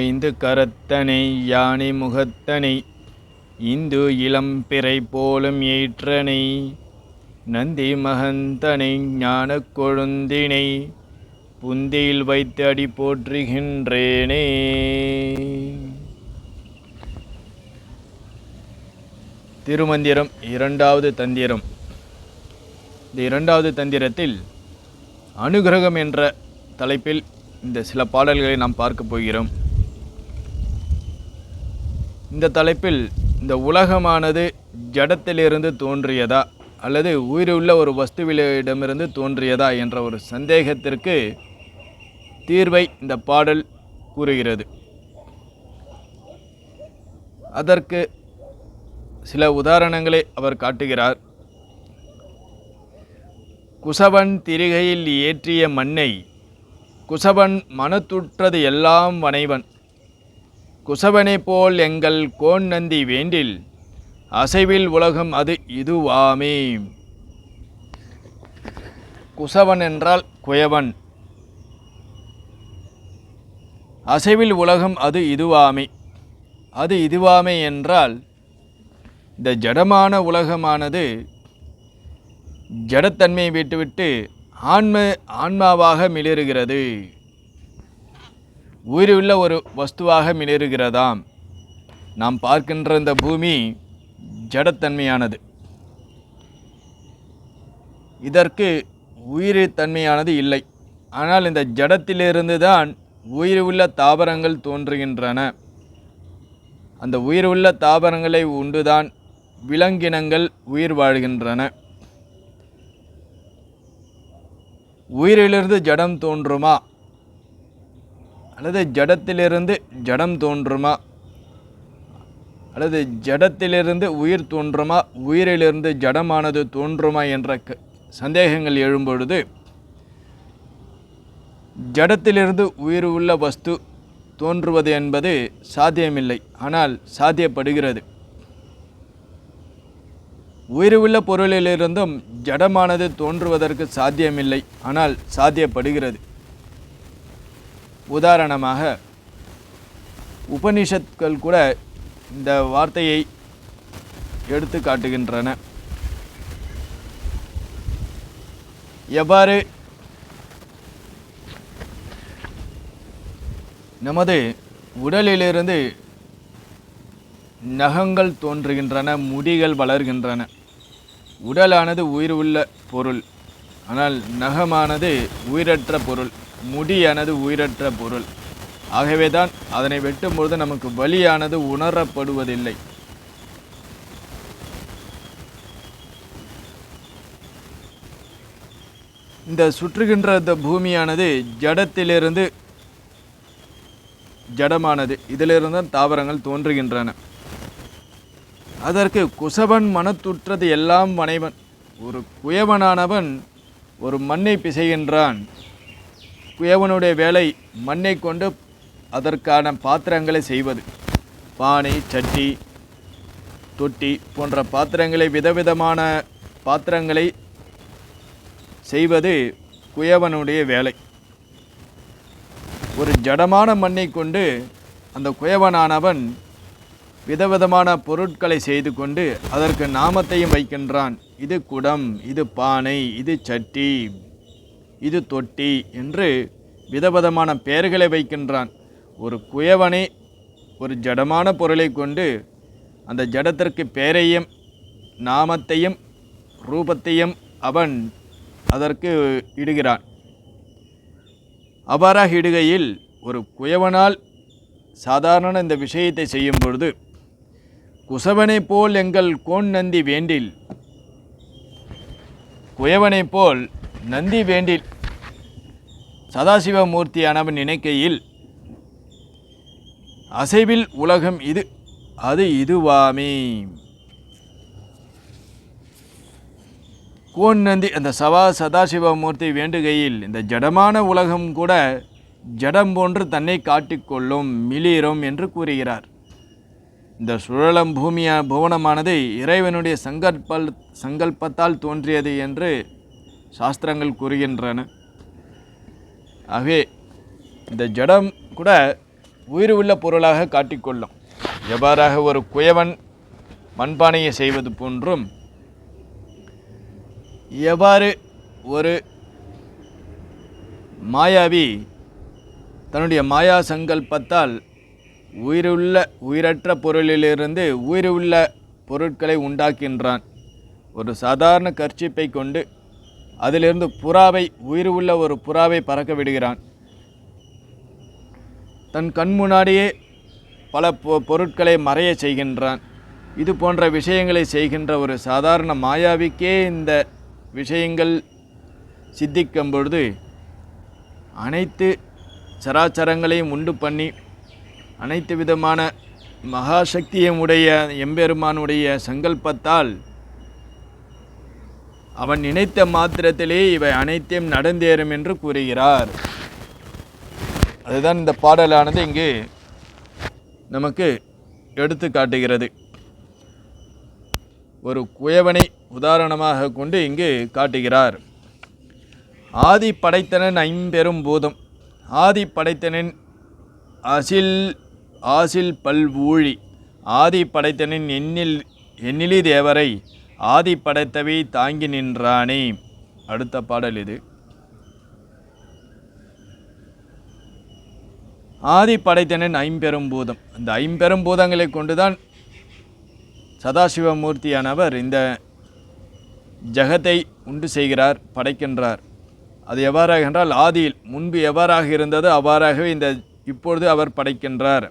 ஐந்து கரத்தனை யானை முகத்தனை இந்து இளம்பிறை போலும் ஏற்றனை நந்தி மகந்தனை ஞானக் கொழுந்தினை புந்தியில் வைத்து அடி போற்றுகின்றேனே. திருமந்திரம் இரண்டாவது தந்திரம். இந்த இரண்டாவது தந்திரத்தில் அனுகிரகம் என்ற தலைப்பில் இந்த சில பாடல்களை நாம் பார்க்க போகிறோம். இந்த தலைப்பில் இந்த உலகமானது ஜடத்திலிருந்து தோன்றியதா? அல்லது உயிருள்ள ஒரு வஸ்துவிலிடமிருந்து தோன்றியதா? என்ற ஒரு சந்தேகத்திற்கு தீர்வை இந்த பாடல் கூறுகிறது. அதற்கு சில உதாரணங்களை அவர் காட்டுகிறார். குசவன் திரிகையில் ஏற்றிய மண்ணை குசவன் மனத்துற்றது எல்லாம் வனைவன். குசவனைப் போல் எங்கள் கோன் நந்தி வேண்டில் அசைவில் உலகம் அது இதுவாமே. குசவன் என்றால் குயவன். அசைவில் உலகம் அது இதுவாமே. அது இதுவாமே என்றால் இந்த ஜடமான உலகமானது ஜடத்தன்மையை விட்டுவிட்டு ஆன்ம ஆன்மாவாக மிளிருகிறது. உயிருள்ள ஒரு வஸ்துவாக மிளிருகிறதாம் நாம் பார்க்கின்ற இந்த பூமி ஜடத்தன்மையானது. இதற்கு உயிர்த்தன்மையானது இல்லை. ஆனால் இந்த ஜடத்திலிருந்து தான் உயிர் உள்ள தாவரங்கள் தோன்றுகின்றன. அந்த உயிர் உள்ள தாவரங்களை உண்டுதான் விலங்கினங்கள் உயிர் வாழ்கின்றன. உயிரிலிருந்து ஜடம் தோன்றுமா? அல்லது ஜடத்திலிருந்து ஜடம் தோன்றுமா? அல்லது ஜடத்திலிருந்து உயிர் தோன்றுமா? உயிரிலிருந்து ஜடமானது தோன்றுமா என்ற க சந்தேகங்கள் எழும்பொழுது ஜடத்திலிருந்து உயிர் உள்ள வஸ்து தோன்றுவது என்பது சாத்தியமில்லை. ஆனால் சாத்தியப்படுகிறது. உயிர் உள்ள பொருளிலிருந்தும் ஜடமானது தோன்றுவதற்கு சாத்தியமில்லை. ஆனால் சாத்தியப்படுகிறது. உதாரணமாக உபனிஷத்கள் கூட இந்த வார்த்தையை எடுத்து காட்டுகின்றன. எவ்வாறு? நமது உடலிலிருந்து நகங்கள் தோன்றுகின்றன முடிகள் வளர்கின்றன. உடலானது உயிர் உள்ள பொருள் ஆனால் நகமானது உயிரற்ற பொருள். முடியானது உயிரற்ற பொருள். ஆகவே தான் அதனை வெட்டும்பொழுது நமக்கு வலியானது உணரப்படுவதில்லை. இந்த சுற்றுகின்ற இந்த பூமியானது ஜடத்திலிருந்து ஜடமானது. இதிலிருந்து தான் தாவரங்கள் தோன்றுகின்றன. அதற்கு குசவன் மனத்துற்றது எல்லாம் மனைவன். ஒரு குயவனானவன் ஒரு மண்ணை பிசைகின்றான். குயவனுடைய வேலை மண்ணை கொண்டு அதற்கான பாத்திரங்களை செய்வது. பானை சட்டி தொட்டி போன்ற பாத்திரங்களை விதவிதமான பாத்திரங்களை செய்வது குயவனுடைய வேலை. ஒரு ஜடமான மண்ணை கொண்டு அந்த குயவனானவன் விதவிதமான பொருட்களை செய்து கொண்டு அதற்கு நாமத்தையும் வைக்கின்றான். இது குடம் இது பானை இது சட்டி இது தொட்டி என்று விதவிதமான பெயர்களை வைக்கின்றான். ஒரு குயவனை ஒரு ஜடமான பொருளை கொண்டு அந்த ஜடத்திற்கு பெயரையும் நாமத்தையும் ரூபத்தையும் அவன் அதற்கு இடுகிறான். அவ்வாறாக இடுகையில் ஒரு குயவனால் சாதாரண இந்த விஷயத்தை செய்யும் பொழுது குசவனைப் போல் எங்கள் கோன் நந்தி வேண்டில் குயவனைப் போல் நந்தி வேண்டில் சதாசிவமூர்த்தியானவன் நினைக்கையில் அசைவில் உலகம் இது அது இதுவாமே. கோன் நந்தி அந்த சவா சதாசிவமூர்த்தி வேண்டுகையில் இந்த ஜடமான உலகம் கூட ஜடம் போன்று தன்னை காட்டிக்கொள்ளும் மிளிரும் என்று கூறுகிறார். இந்த சுழலம் பூமியா புவனமானது இறைவனுடைய சங்கற்பல் சங்கல்பத்தால் தோன்றியது என்று சாஸ்திரங்கள் கூறுகின்றன. ஆகவே இந்த ஜடம் கூட உயிர் உள்ள பொருளாக காட்டிக்கொள்ளும். எவ்வாறாக ஒரு குயவன் மண்பானையை செய்வது போன்றும் எவ்வாறு ஒரு மாயாவி தன்னுடைய மாயா சங்கல்பத்தால் உயிருள்ள உயிரற்ற பொருளிலிருந்து உயிருள்ள பொருட்களை உண்டாக்கின்றான். ஒரு சாதாரண கர்ச்சிப்பை கொண்டு அதிலிருந்து புறாவை உயிர் உள்ள ஒரு புறாவை பறக்க விடுகிறான். தன் கண் முன்னாடியே பல பொ- பொருட்களை மறைய செய்கின்றான். இது போன்ற விஷயங்களை செய்கின்ற ஒரு சாதாரண மாயாவிக்கே இந்த விஷயங்கள் சித்திக்கும் பொழுது அனைத்து சராச்சரங்களையும் உண்டு பண்ணி அனைத்து விதமான மகாசக்தியமுடைய எம்பெருமானுடைய சங்கல்பத்தால் அவன் நினைத்த மாத்திரத்திலே இவை அனைத்தையும் நடந்தேறும் என்று கூறுகிறார். அதுதான் இந்த பாடலானது இங்கு நமக்கு எடுத்து காட்டுகிறது. ஒரு குயவனை உதாரணமாக கொண்டு இங்கு காட்டுகிறார். ஆதி படைத்தனன் ஐம்பெரும் பூதம். ஆதி படைத்தனின் அசில் ஆசில் பல்வூழி. ஆதி படைத்தனின் எண்ணில் எண்ணிலி தேவரை. ஆதி படைத்தவை தாங்கி நின்றானே. அடுத்த பாடல் இது. ஆதி படைத்தனன் ஐம்பெரும் பூதம். அந்த ஐம்பெரும் பூதங்களை கொண்டுதான் சதாசிவமூர்த்தியானவர் இந்த ஜகத்தை உண்டு செய்கிறார் படைக்கின்றார். அது எவ்வாறாக என்றால் ஆதியில் முன்பு எவ்வாறாக இருந்ததோ அவ்வாறாகவே இந்த இப்பொழுது அவர் படைக்கின்றார்.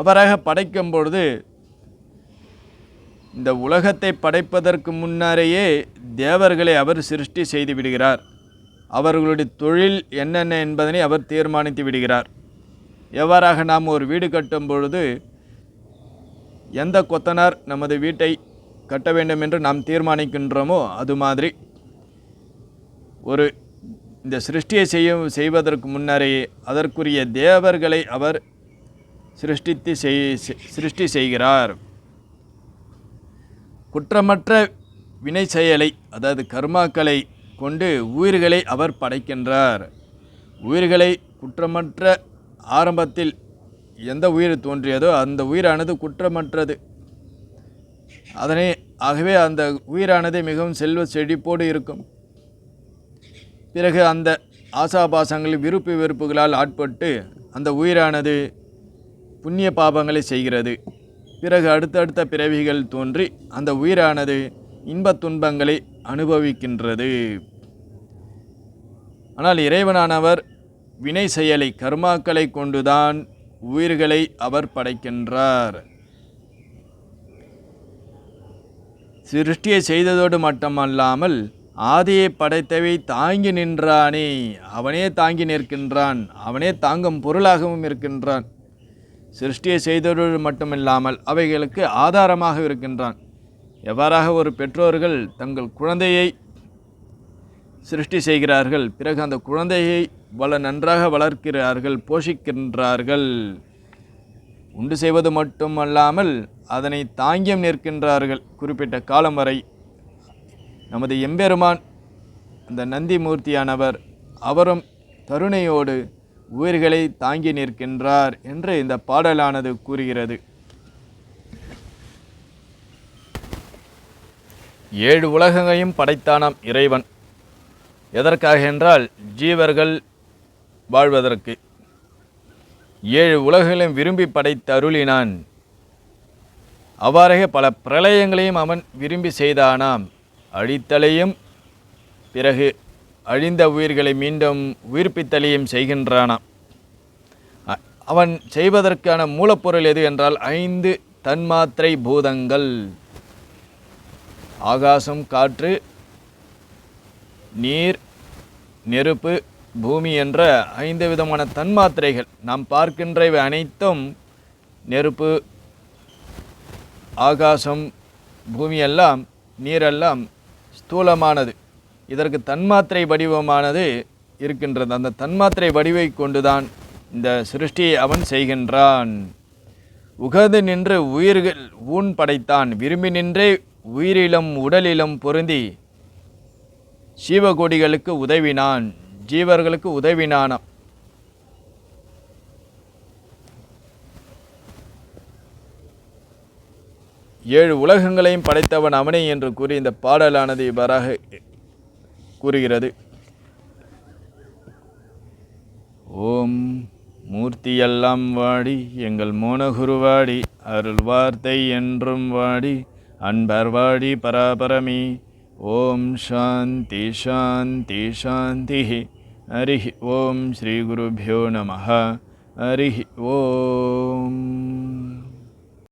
அவராக படைக்கும் பொழுது இந்த உலகத்தை படைப்பதற்கு முன்னரேயே தேவர்களை அவர் சிருஷ்டி செய்து விடுகிறார். அவர்களுடைய தொழில் என்னென்ன என்பதனை அவர் தீர்மானித்து விடுகிறார். எவ்வாறாக நாம் ஒரு வீடு கட்டும் பொழுது எந்த கொத்தனார் நமது வீட்டை கட்ட வேண்டும் என்று நாம் தீர்மானிக்கின்றோமோ அது மாதிரி ஒரு இந்த சிருஷ்டியை செய்யும் செய்வதற்கு முன்னரே அதற்குரிய தேவர்களை அவர் சிருஷ்டித்து செய் சிருஷ்டி செய்கிறார். குற்றமற்ற வினை செயலை அதாவது கர்மாக்களை கொண்டு உயிர்களை அவர் படைக்கின்றார். உயிர்களை குற்றமற்ற ஆரம்பத்தில் எந்த உயிர் தோன்றியதோ அந்த உயிரானது குற்றமற்றது. அதனை ஆகவே அந்த உயிரானது மிகவும் செல்வ செழிப்போடு இருக்கும். பிறகு அந்த ஆசாபாசங்கள் விருப்பு வெறுப்புகளால் ஆட்பட்டு அந்த உயிரானது புண்ணிய பாபங்களை செய்கிறது. பிறகு அடுத்தடுத்த பிறவிகள் தோன்றி அந்த உயிரானது இன்பத் துன்பங்களை அனுபவிக்கின்றது. ஆனால் இறைவனானவர் வினை செயலை கர்மாக்களை கொண்டுதான் உயிர்களை அவர் படைக்கின்றார். சிருஷ்டியை செய்ததோடு மட்டுமல்லாமல் ஆதியை படைத்தவை தாங்கி நின்றானே அவனே தாங்கி நிற்கின்றான் அவனே தாங்கும் பொருளாகவும் இருக்கின்றான். சிருஷ்டியை செய்தவர்கள் மட்டுமில்லாமல் அவைகளுக்கு ஆதாரமாக இருக்கின்றான். எவ்வாறாக ஒரு பெற்றோர்கள் தங்கள் குழந்தையை சிருஷ்டி செய்கிறார்கள் பிறகு அந்த குழந்தையை வள நன்றாக வளர்க்கிறார்கள் போஷிக்கின்றார்கள். உண்டு செய்வது மட்டுமல்லாமல் அதனை தாங்கியம் நிற்கின்றார்கள். குறிப்பிட்ட காலம் வரை நமது எம்பெருமான் அந்த நந்தி மூர்த்தியானவர் அவரும் கருணையோடு உயிர்களை தாங்கி நிற்கின்றார் என்று இந்த பாடலானது கூறுகிறது. ஏழு உலகங்களையும் படைத்தானாம் இறைவன். எதற்காக என்றால் ஜீவர்கள் வாழ்வதற்கு. ஏழு உலகங்களையும் விரும்பி படைத்து அருளினான். அவ்வாறே பல பிரளயங்களையும் அவன் விரும்பி செய்தானாம். அழித்தலையும் பிறகு அழிந்த உயிர்களை மீண்டும் உயிர்ப்பித்தலையும் செய்கின்றானாம் அவன் செய்வதற்கான மூலப்பொருள் எது என்றால் ஐந்து தன்மாத்திரை பூதங்கள். ஆகாசம் காற்று நீர் நெருப்பு பூமி என்ற ஐந்து விதமான தன்மாத்திரைகள். நாம் பார்க்கின்ற இவை அனைத்தும் நெருப்பு ஆகாசம் பூமியெல்லாம் நீரெல்லாம் ஸ்தூலமானது. இதற்கு தன்மாத்திரை வடிவமானது இருக்கின்றது. அந்த தன்மாத்திரை வடிவை கொண்டுதான் இந்த சிருஷ்டியை அவன் செய்கின்றான். உகது நின்று உயிர்கள் ஊன் படைத்தான். விரும்பி நின்றே உயிரிலும் உடலிலும் பொருந்தி சீவகோடிகளுக்கு உதவினான். ஜீவர்களுக்கு உதவினானாம். ஏழு உலகங்களையும் படைத்தவன் அவனே என்று கூறி இந்த பாடலானது இவ்வாறாக கூறுகிறது. ஓம் மூர்த்தியெல்லாம் வாடி எங்கள் மோனகுருவாடி அருள் வார்த்தை என்றும் வாடி அன்பர் வாடி பராபரமி. ஓம் சாந்தி சாந்தி சாந்தி. ஹரி ஓம் ஸ்ரீ குருபியோ நம ஹரி ஓம்.